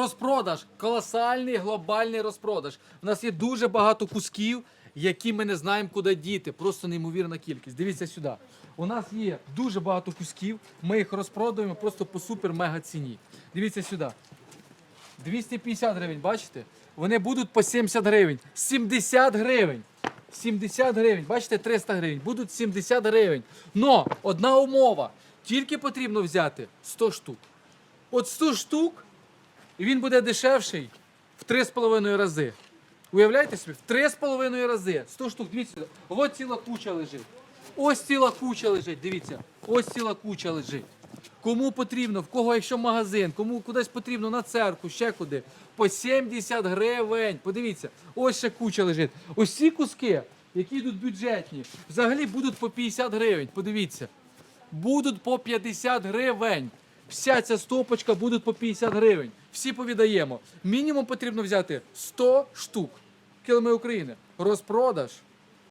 Розпродаж, колосальний глобальний розпродаж. У нас є дуже багато кусків, які ми не знаємо, куди діти. Просто неймовірна кількість. Дивіться сюди. У нас є дуже багато кусків. Ми їх розпродаємо просто по супер-мега ціні. Дивіться сюди. 250 гривень, бачите? Вони будуть по 70 гривень. 70 гривень. 70 гривень, бачите, 300 гривень. Будуть 70 гривень. Но одна умова. Тільки потрібно взяти 100 штук. От 100 штук, і він буде дешевший в 3,5 рази. Уявляєте собі? В 3,5 рази. 100 штук. Дивіться, ось ціла куча лежить. Ось ціла куча лежить. Дивіться, ось ціла куча лежить. Кому потрібно, в кого якщо магазин, кому кудись потрібно на церкву, ще куди. По 70 гривень. Подивіться, ось ще куча лежить. Ось ці куски, які йдуть бюджетні, взагалі будуть по 50 гривень. Подивіться. Будуть по 50 гривень. Вся ця стопочка буде по 50 гривень. Всі повідаємо. Мінімум потрібно взяти 100 штук. Килими України. Розпродаж